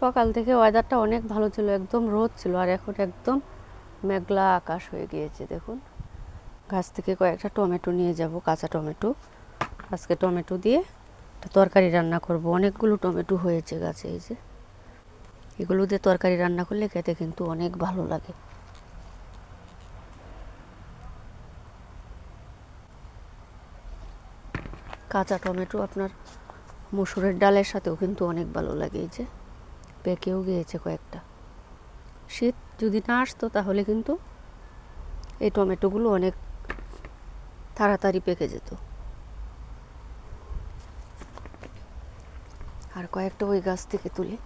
সকাল থেকে ওয়েদারটা অনেক ভালো ছিল, একদম রোদ ছিল, আর এখন একদম মেঘলা আকাশ হয়ে গিয়েছে, দেখুন। গাছ থেকে কয়েকটা টমেটো নিয়ে যাব, কাঁচা টমেটো। আজকে টমেটো দিয়ে একটা তরকারি রান্না করব। অনেকগুলো টমেটো হয়েছে গাছে, এই যে। এগুলো দিয়ে তরকারি রান্না করলে খেতে কিন্তু অনেক ভালো লাগে। কাঁচা টমেটো আপনার মসুরের ডালের সাথেও কিন্তু অনেক ভালো লাগে, এই যে। পেকেও গিয়েছে কয়েকটা। শীত যদি না আসতো তাহলে কিন্তু এই টমেটোগুলো অনেক তাড়াতাড়ি পেকে যেত। আর কয়েকটা ওই গাছ থেকে তুলে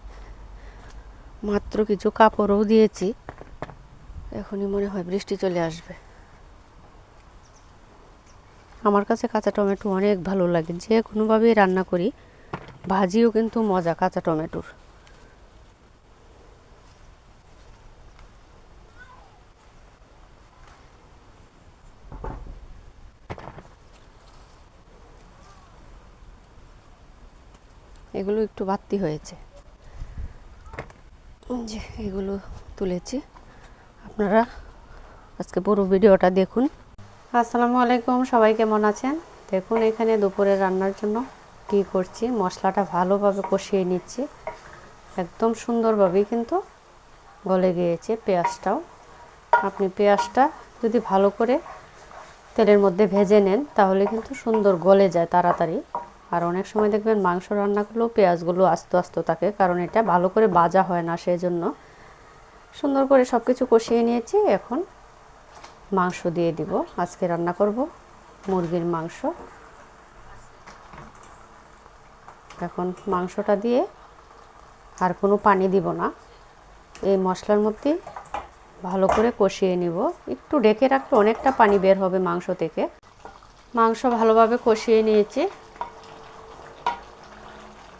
মাত্র কিছু কাপড়ও দিয়েছি। এখনই মনে হয় বৃষ্টি চলে আসবে। আমার কাছে কাঁচা টমেটো অনেক ভালো লাগে। যে কোনোভাবেই রান্না করি, ভাজিও কিন্তু মজা কাঁচা টমেটোর। এগুলো একটু বাড়তি হয়েছে। যে এগুলো তুলেছি। আপনারা আজকে পুরো ভিডিওটা দেখুন। আসসালামু আলাইকুম, সবাই কেমন আছেন? দেখুন এখানে দুপুরে রান্নার জন্য কি করছি। মশলাটা ভালোভাবে কষিয়ে নিচ্ছি। একদম সুন্দরভাবেই কিন্তু গলে গিয়েছে পেঁয়াজটাও। আপনি পেঁয়াজটা যদি ভালো করে তেলের মধ্যে ভেজে নেন, তাহলে কিন্তু সুন্দর গলে যায় তাড়াতাড়ি। আর অনেক সময় দেখবেন মাংস রান্না করলেও পেঁয়াজগুলো আস্তে আস্তে থাকে, কারণ এটা ভালো করে বাজা হয় না সেই জন্য সুন্দর করে সব কিছু কষিয়ে নিয়েছি। এখন মাংস দিয়ে দিব। আজকে রান্না করব মুরগির মাংস। এখন মাংসটা দিয়ে আর কোনো পানি দিব না। এই মশলার মধ্যে ভালো করে কষিয়ে নিব। একটু ডেকে রাখলে অনেকটা পানি বের হবে মাংস থেকে। মাংস ভালোভাবে কষিয়ে নিয়েছি।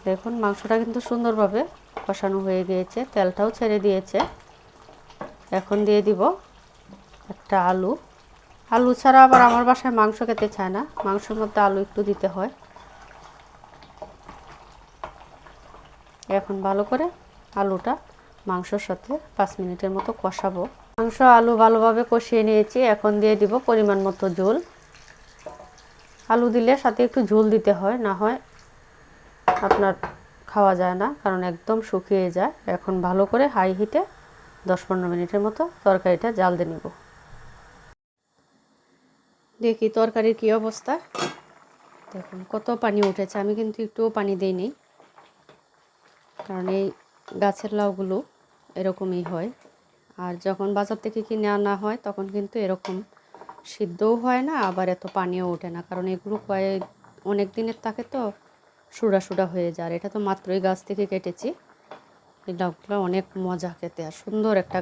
দেখুন, মাংসটা কিন্তু সুন্দরভাবে কষানো হয়ে গিয়েছে, তেলটাও ছেড়ে দিয়েছে। এখন দিয়ে দিব একটা আলু। আলু ছাড়া আবার আমার বাসায় মাংস খেতে চায় না, মাংসের মধ্যে আলু একটু দিতে হয়। এখন ভালো করে আলুটা মাংসর সাথে পাঁচ মিনিটের মতো কষাবো। মাংস, আলু ভালোভাবে কষিয়ে নিয়েছি, এখন দিয়ে দিব পরিমাণ মতো ঝোল। আলু দিলে সাথে একটু ঝোল দিতে হয়, না হয় আপনার খাওয়া যায় না, কারণ একদম শুকিয়ে যায়। এখন ভালো করে হাই হিটে দশ পনেরো মিনিটের মতো তরকারিটা জাল দিয়ে নেব। দেখি তরকারির কী অবস্থা। দেখুন, কত পানি উঠেছে। আমি কিন্তু একটুও পানি দিইনি। কারণ এই গাছের লাউগুলো এরকমই হয়। আর যখন বাজার থেকে কিনে আনা হয়, তখন কিন্তু এরকম সিদ্ধও হয় না, আবার এত পানিও ওঠে না। কারণ এগুলো কয়েক, অনেক দিনের থাকে তো। সুডা সুরা হয়ে যায়। আর এটা তো মাত্রই গাছ থেকে কেটেছি। এই ডাবগুলো অনেক মজা খেতে আর সুন্দর একটা